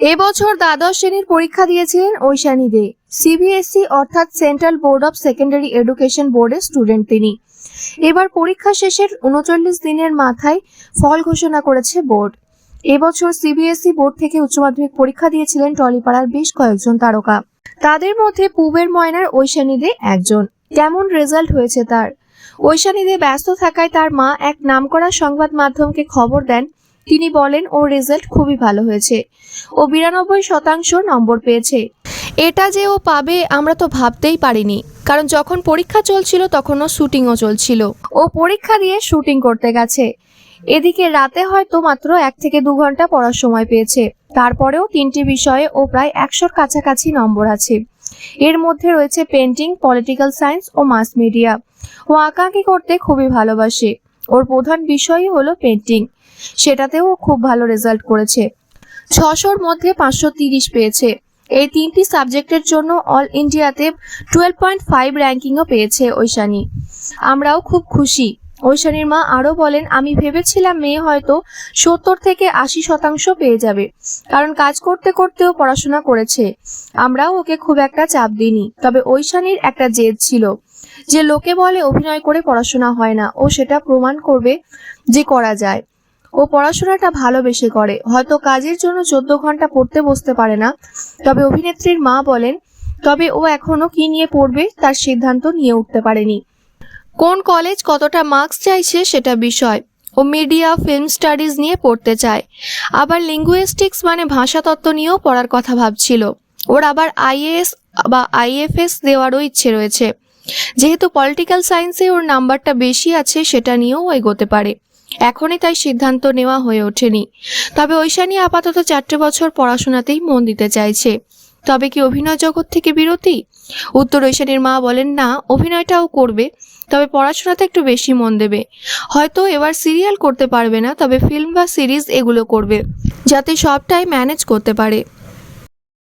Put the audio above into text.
এবছর দ্বাদশ শ্রেণির পরীক্ষা দিয়েছিলেন ঐশানী দে সিবিএসই E অর্থাৎ central board of secondary education বোর্ডের স্টুডেন্ট তিনি। এবার পরীক্ষা শেষের উনচল্লিশ দিনের মাথায় ফল ঘোষণা করেছে বোর্ড। এবছর সিবিএসই বোর্ড থেকে উচ্চ মাধ্যমিক পরীক্ষা দিয়েছিলেন টলিপাড়ার বেশ কয়েকজন তারকা। তাদের মধ্যে পুবের ময়নার ঐশানী দে একজন। কেমন রেজাল্ট হয়েছে তার? ঐশানী দে ব্যস্ত থাকায় তার মা এক নামকরা সংবাদ মাধ্যমকে খবর দেন তিনি বলেন, ওর রেজাল্ট খুবই ভালো হয়েছে। ও বিরানব্বই শতাংশ নম্বর পেয়েছে। এটা যে ও পাবে, আমরা তো ভাবতেই পারিনি। কারণ যখন পরীক্ষা চলছিল, তখন ও শুটিংও চলছিল। ও পরীক্ষা দিয়ে শুটিং করতে গেছে। এদিকে রাতে হয়তো মাত্র এক থেকে দু ঘণ্টা পড়ার সময় পেয়েছে। তারপরেও তিনটি বিষয়ে ও প্রায় একশোর কাছাকাছি নম্বর আছে। এর মধ্যে রয়েছে পেন্টিং পলিটিক্যাল সায়েন্স ও মাস মিডিয়া। ও আঁকাআঁকি করতে খুবই ভালোবাসে। ওর প্রধান বিষয়ই হলো পেন্টিং সেটাতেও খুব ভালো রেজাল্ট করেছে। ছশোর মধ্যে পাঁচশো তিরিশ পেয়েছে। এই তিনটি সাবজেক্টের জন্য অল ইন্ডিয়াতে টুয়েলভ পয়েন্ট ফাইভ র্যাঙ্কিংও পেয়েছে ঐশানী। আমরাও খুব খুশি। ঐশানীর মা আরও বলেন, আমি ভেবেছিলাম মেয়ে হয়তো সত্তর থেকে আশি শতাংশ পেয়ে যাবে, কারণ কাজ করতে করতেও পড়াশোনা করেছে। আমরাও ওকে খুব একটা চাপ দিইনি। তবে ঐশানীর একটা জেদ ছিল। যে লোকে বলে অভিনয় করে পড়াশোনা হয় না, ও সেটা প্রমাণ করবে যে করা যায়। ও পড়াশোনাটা ভালোবেসে করে। হয়তো কাজের জন্য চোদ্দ ঘণ্টা পড়তে বসতে পারে না। তবে অভিনেত্রীর মা বলেন, তবে ও এখনও কি নিয়ে পড়বে তার সিদ্ধান্ত নিয়ে উঠতে পারেনি। কোন কলেজ কতটা মার্কস চাইছে সেটা বিষয়। ও মিডিয়া ফিল্ম স্টাডিজ নিয়ে পড়তে চায়। আবার লিঙ্গুইস্টিক্স মানে ভাষাতত্ত্ব নিয়েও পড়ার কথা ভাবছিল। ওর আবার আইএএস বা আইএফএস দেওয়ারও ইচ্ছে রয়েছে। যেহেতু পলিটিক্যাল সায়েন্সে ওর নাম্বারটা বেশি আছে, সেটা নিয়েও এগোতে পারে। এখনই তাই সিদ্ধান্ত নেওয়া হয়ে ওঠেনি। তবে ঐশানী আপাতত চারটে বছর পড়াশোনাতেই মন দিতে চাইছে। তবে কি অভিনয় জগৎ থেকে বিরতি? উত্তর ঐশানীর মা বলেন, না, অভিনয়টাও করবে, তবে পড়াশোনাতে একটু বেশি মন দেবে। হয়তো এবার সিরিয়াল করতে পারবে না, তবে ফিল্ম বা সিরিজ এগুলো করবে, যাতে সবটাই ম্যানেজ করতে পারে।